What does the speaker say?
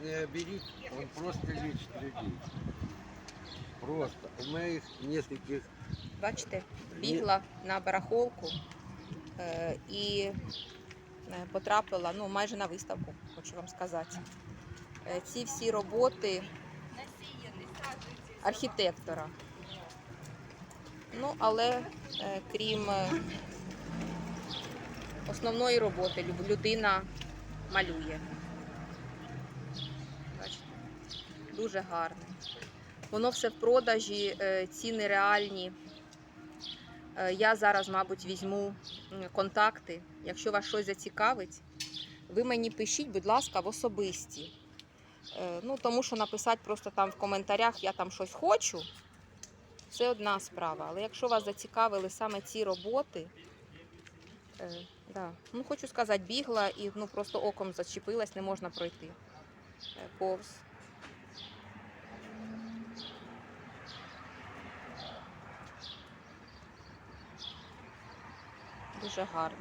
Не берите, он просто лечит людей. Просто. У моих нескольких Бачите, бігла на барахолку е, і е, потрапила ну, майже на виставку, хочу вам сказати. Е, ці всі роботи архітектора. Ну, але е, крім е, основної роботи, людина малює. Бачите, дуже гарне. Воно все в продажі, е, ціни реальні. Е, Я зараз, мабуть, візьму контакти. Якщо вас щось зацікавить, ви мені пишіть, будь ласка, в особисті. Е, Ну, тому що написати просто там в коментарях я там щось хочу, це одна справа. Але якщо вас зацікавили саме ці роботи, да. ну, хочу сказати, бігла і ну, просто оком зачепилась, не можна пройти повз. Дуже гарно.